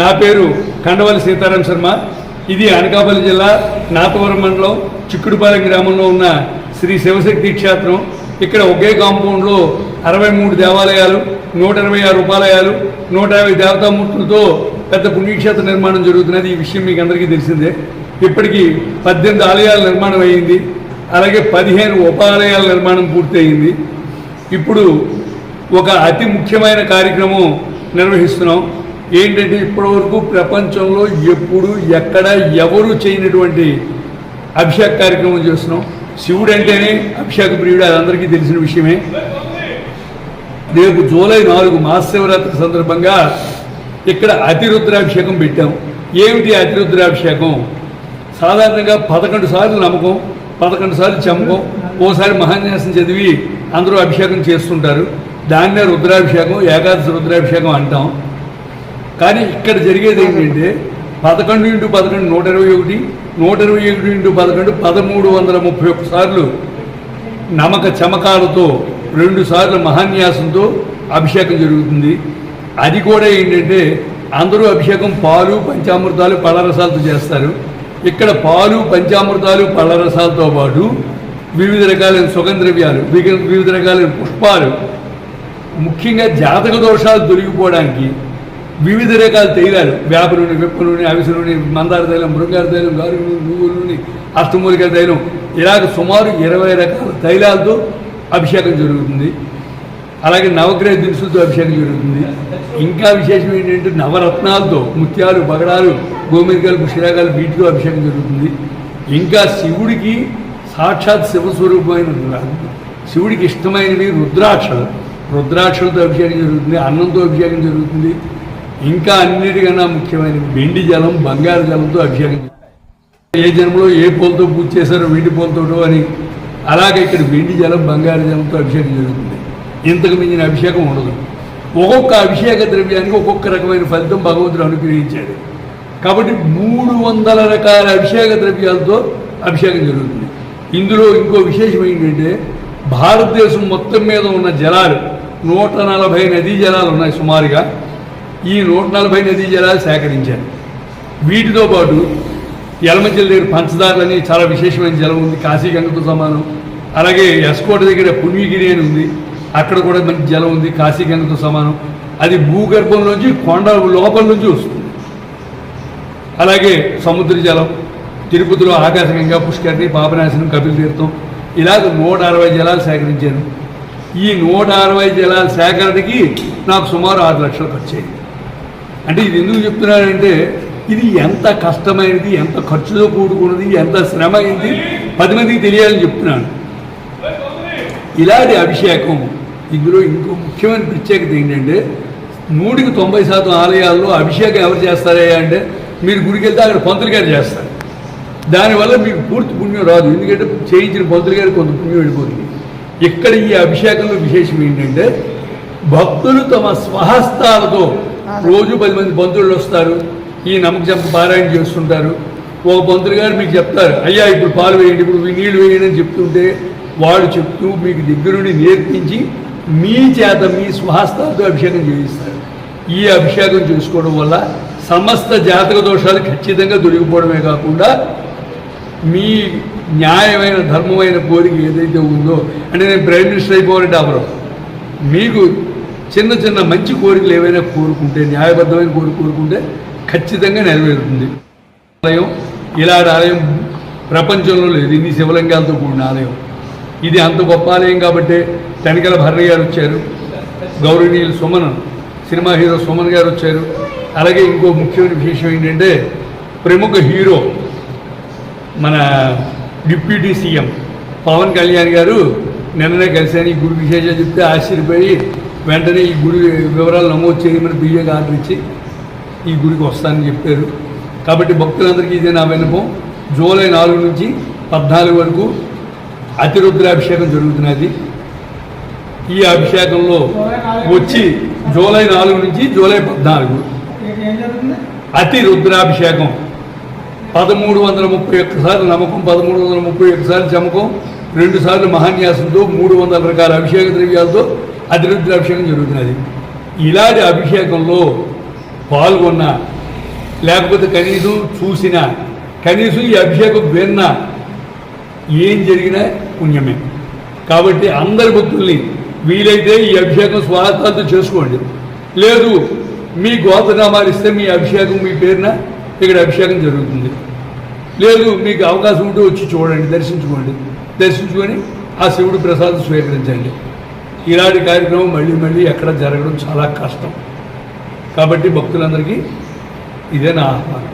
నా పేరు కండవల్లి సీతారాం శర్మ. ఇది అనకాపల్లి జిల్లా నాతవరం మండలం చిక్కుడుపాలెం గ్రామంలో ఉన్న శ్రీ శివశక్తి క్షేత్రం. ఇక్కడ ఒకే కాంపౌండ్లో అరవై మూడు దేవాలయాలు నూట ఇరవై ఆరు ఉపాలయాలు నూట యాభై దేవతామూర్తులతో పెద్ద పుణ్యక్షేత్ర నిర్మాణం జరుగుతున్నది. ఈ విషయం మీకు అందరికీ తెలిసిందే. ఇప్పటికీ పద్దెనిమిది ఆలయాల నిర్మాణం అయ్యింది అలాగే పదిహేను ఉపాలయాల నిర్మాణం పూర్తయింది. ఇప్పుడు ఒక అతి ముఖ్యమైన కార్యక్రమం నిర్వహిస్తున్నాం. ఏంటంటే ఇప్పటివరకు ప్రపంచంలో ఎప్పుడు ఎక్కడ ఎవరు చేయనటువంటి అభిషేక కార్యక్రమం చేస్తున్నాం. శివుడు అంటేనే అభిషేక ప్రియుడు అది అందరికీ తెలిసిన విషయమే. రేపు జూలై నాలుగు మహాశివరాత్రి సందర్భంగా ఇక్కడ అతిరుద్రాభిషేకం పెట్టాం. ఏమిటి అతిరుద్రాభిషేకం? సాధారణంగా పదకొండు సార్లు నమ్మకం పదకొండు సార్లు చమ్మకం ఓసారి మహాన్యాసం చదివి అందరూ అభిషేకం చేస్తుంటారు. దాన్నే రుద్రాభిషేకం ఏకాదశి రుద్రాభిషేకం అంటాం. కానీ ఇక్కడ జరిగేది ఏంటంటే పదకొండు ఇంటూ పదకొండు నూట ఇరవై ఒకటి నూట ఇరవై ఒకటి ఇంటూ పదకొండు పదమూడు వందల ముప్పై ఒక్క సార్లు నమక చమకాలతో రెండు సార్లు మహాన్యాసంతో అభిషేకం జరుగుతుంది. అది కూడా ఏంటంటే అందరూ అభిషేకం పాలు పంచామృతాలు పళ్ళరసాలతో చేస్తారు. ఇక్కడ పాలు పంచామృతాలు పళ్ళరసాలతో పాటు వివిధ రకాలైన సుగంధ్రవ్యాలు వివిధ రకాలైన పుష్పాలు ముఖ్యంగా జాతక దోషాలు దొరికిపోవడానికి వివిధ రకాల తైలాలు వేప నూనె వెప్ప నూనె అవిస నూనె మందార తైలం మృంగార తైలం గారు నూనె నువ్వుల నూనె అష్టమూలిక తైలం. ఇలాగ సుమారు ఇరవై రకాల తైలాలతో అభిషేకం జరుగుతుంది. అలాగే నవగ్రహ దినుసులతో అభిషేకం జరుగుతుంది. ఇంకా విశేషం ఏంటంటే నవరత్నాలతో ముత్యాలు బగడాలు గోమెరికాలు పుష్కరాగాలు వీటితో అభిషేకం జరుగుతుంది. ఇంకా శివుడికి సాక్షాత్ శివస్వరూపమైన శివుడికి ఇష్టమైనవి రుద్రాక్షలు. రుద్రాక్షలతో అభిషేకం జరుగుతుంది అన్నంతో అభిషేకం జరుగుతుంది. ఇంకా అన్నిటికన్నా ముఖ్యమైనవి వెండి జలం బంగారు జలంతో అభిషేకం ఏ జన్మలో ఏ పూలతో పూజ చేశారో వెండి పూలతోటో అని అలాగే ఇక్కడ వెండి జలం బంగారు జలంతో అభిషేకం జరుగుతుంది. ఇంతకు మించిన అభిషేకం ఉండదు. ఒక్కొక్క అభిషేక ద్రవ్యానికి ఒక్కొక్క రకమైన ఫలితం భగవంతుడు అనుగ్రహించాడు. కాబట్టి మూడు వందల రకాల అభిషేక ద్రవ్యాలతో అభిషేకం జరుగుతుంది. ఇందులో ఇంకో విశేషం ఏంటంటే భారతదేశం మొత్తం మీద ఉన్న జలాలు నూట నలభై నదీ జలాలు ఉన్నాయి సుమారుగా. ఈ నూట నలభై నదీ జలాలు సేకరించారు. వీటితో పాటు యలమంచిల దగ్గర పంచదారులని చాలా విశేషమైన జలం ఉంది కాశీగంగతో సమానం. అలాగే ఎస్కోట దగ్గర పుణ్యగిరి అని ఉంది అక్కడ కూడా మంచి జలం ఉంది కాశీగంగతో సమానం. అది భూగర్భంలోంచి కొండ లోపల నుంచి వస్తుంది. అలాగే సముద్ర జలం తిరుపతిలో ఆకాశగంగా పుష్కరిణి పాపనాశనం కపిల తీర్థం ఇలాగ నూట అరవై జలాలు సేకరించాను ఈ నూట అరవై జలాల సేకరణకి నాకు సుమారు ఆరు లక్షలు ఖర్చు అయింది అంటే ఇది ఎందుకు చెప్తున్నానంటే ఇది ఎంత కష్టమైనది ఎంత ఖర్చుతో కూడుకున్నది ఎంత శ్రమ అయింది పది మందికి తెలియాలని చెప్తున్నాను. ఇలాంటి అభిషేకం ఇందులో ఇంకో ముఖ్యమైన ప్రత్యేకత ఏంటంటే నూటికి తొంభై శాతం ఆలయాల్లో అభిషేకం ఎవరు చేస్తారయ్యా అంటే మీరు గుడికి వెళ్తే అక్కడ పంతులు గారు చేస్తారు. దానివల్ల మీకు పూర్తి పుణ్యం రాదు. ఎందుకంటే చేయించిన పంతులు గారు కొంత పుణ్యం వెళ్ళిపోతుంది. ఇక్కడ ఈ అభిషేకంలో విశేషం ఏంటంటే భక్తులు తమ స్వహస్తాలతో రోజు పది మంది బంధువులు వస్తారు ఈ నమ్మక చెప్ప పారాయణ చేస్తుంటారు. ఒక బంధువులు గారు మీకు చెప్తారు అయ్యా ఇప్పుడు పాలు వేయండి ఇప్పుడు మీ నీళ్ళు వేయండి అని చెప్తుంటే వాడు చెప్తూ మీకు దగ్గరుండి నేర్పించి మీ చేత మీ స్వహస్తాలతో అభిషేకం చేయిస్తారు. ఈ అభిషేకం చేసుకోవడం వల్ల సమస్త జాతక దోషాలు ఖచ్చితంగా దొరికిపోవడమే కాకుండా మీ న్యాయమైన ధర్మమైన కోరిక ఏదైతే ఉందో అంటే నేను ప్రైమ్ మినిస్టర్ అయిపోవాలంటే అవరం మీకు చిన్న చిన్న మంచి కోరికలు ఏవైనా కోరుకుంటే న్యాయబద్ధమైన కోరిక కోరుకుంటే ఖచ్చితంగా నెరవేరుతుంది. ఆలయం ఇలాంటి ఆలయం ప్రపంచంలో లేదు. ఇన్ని శివలింగాలతో కూడిన ఆలయం. ఇది అంత గొప్ప ఆలయం కాబట్టి తనికల భరణి గారు వచ్చారు గౌరవనీయులు సుమన్ సినిమా హీరో సుమన్ గారు వచ్చారు. అలాగే ఇంకో ముఖ్యమైన విశేషం ఏంటంటే ప్రముఖ హీరో మన డిప్యూటీ సీఎం పవన్ కళ్యాణ్ గారు నిన్ననే కలిశాను ఈ గురు విశేషాలు చెప్తే ఆశ్చర్యపోయి వెంటనే ఈ గుడి వివరాలు నమోదు చేయమని బియ్యం ఆర్డర్ ఇచ్చి ఈ గుడికి వస్తానని చెప్పారు. కాబట్టి భక్తులందరికీ ఇదే నా విన్నపం. జూలై నాలుగు నుంచి పద్నాలుగు వరకు అతిరుద్రాభిషేకం జరుగుతున్నది. ఈ అభిషేకంలో వచ్చి జూలై నాలుగు నుంచి జూలై పద్నాలుగు అతి రుద్రాభిషేకం పదమూడు వందల ముప్పై ఒక్కసార్లు నమ్మకం పదమూడు వందల ముప్పై ఒక్కసార్లు చమకం రెండుసార్లు మహాన్యాసంతో మూడు వందల రకాల అభిషేక ద్రవ్యాలతో అతిరుద్రాభిషేకం జరుగుతున్నది. ఇలాంటి అభిషేకంలో పాల్గొన్న లేకపోతే కనీసం చూసినా కనీసం ఈ అభిషేకం విన్న ఏం జరిగినా పుణ్యమే. కాబట్టి అందరి భక్తుల్ని వీలైతే ఈ అభిషేకం స్వాగతాలతో చేసుకోండి. లేదు మీ గోతనామాలు ఇస్తే మీ అభిషేకం మీ పేరున ఇక్కడ అభిషేకం జరుగుతుంది. లేదు మీకు అవకాశం ఉంటే వచ్చి చూడండి దర్శించుకోండి. దర్శించుకొని ఆ శివుడు ప్రసాదం స్వీకరించండి. ఇలాంటి కార్యక్రమం మళ్ళీ మళ్ళీ ఎక్కడ జరగడం చాలా కష్టం. కాబట్టి భక్తులందరికీ ఇదే నా ఆహ్వానం.